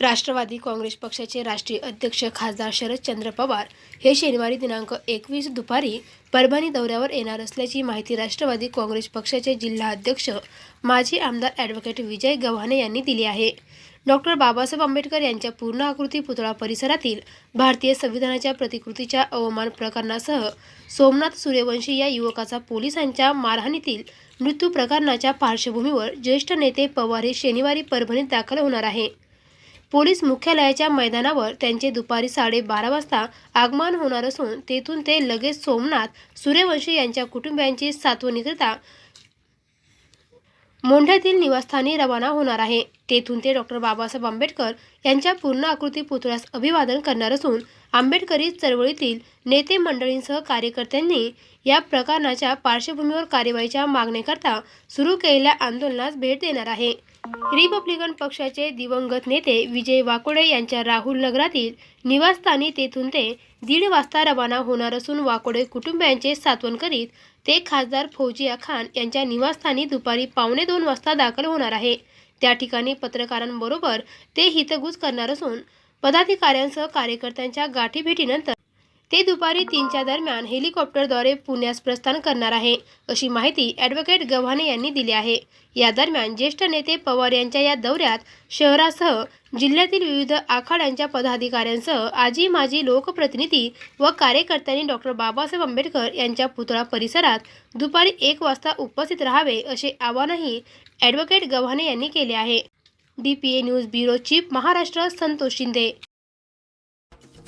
राष्ट्रवादी काँग्रेस पक्षाचे राष्ट्रीय अध्यक्ष खासदार शरदचंद्र पवार हे शनिवारी दिनांक एकवीस दुपारी परभणी दौऱ्यावर येणार असल्याची माहिती राष्ट्रवादी काँग्रेस पक्षाचे जिल्हा अध्यक्ष माजी आमदार ॲडव्होकेट विजय गव्हाणे यांनी दिली आहे. डॉक्टर बाबासाहेब आंबेडकर यांच्या पूर्ण आकृती पुतळा परिसरातील भारतीय संविधानाच्या प्रतिकृतीच्या अवमान प्रकरणासह सोमनाथ सूर्यवंशी या युवकाचा पोलिसांच्या मारहाणीतील मृत्यू प्रकरणाच्या पार्श्वभूमीवर ज्येष्ठ नेते पवार हे शनिवारी परभणीत दाखल होणार आहे. पोलीस मुख्यालयाच्या मैदानावर त्यांचे दुपारी साडेबारा वाजता आगमन होणार असून तेथून ते लगेच सोमनाथ सूर्यवंशी यांच्या कुटुंबियांची सातवणीकरिता मोंढ्यातील निवासस्थानी रवाना होणार आहे. तेथून ते डॉक्टर बाबासाहेब आंबेडकर यांच्या पूर्ण आकृती पुतळ्यास अभिवादन करणार असून आंबेडकरी चळवळीतील नेते मंडळींसह कार्यकर्त्यांनी या प्रकरणाच्या पार्श्वभूमीवर कार्यवाहीच्या मागणीकरता सुरू केलेल्या आंदोलनास भेट देणार आहे. रिपब्लिकन पक्षाचे दिवंगत नेते विजय वाकोडे यांच्या राहुल नगरातील निवासस्थानी तेथून ते दीड वाजता रवाना होणार असून वाकोडे कुटुंबियांचे सात्वन करीत ते खासदार फौजिया खान यांच्या निवासस्थानी दुपारी पावणे दोन वाजता दाखल होणार आहे. त्या ठिकाणी पत्रकारांबरोबर ते हितगुज करणार असून पदाधिकाऱ्यांसह कार्यकर्त्यांच्या गाठीभेटीनंतर ते दुपारी तीनच्या दरम्यान हेलिकॉप्टरद्वारे पुण्यास प्रस्थान करणार आहे अशी माहिती ॲडव्होकेट गव्हाणे यांनी दिली आहे. या दरम्यान ज्येष्ठ नेते पवार यांच्या या दौऱ्यात शहरासह जिल्ह्यातील विविध आखाड्यांच्या पदाधिकाऱ्यांसह आजी माजी लोकप्रतिनिधी व कार्यकर्त्यांनी डॉक्टर बाबासाहेब आंबेडकर यांच्या पुतळा परिसरात दुपारी एक वाजता उपस्थित राहावे असे आवाहनही ॲडव्होकेट गव्हाणे यांनी केले आहे. D P A news bureau chief Maharashtra Santosh Shinde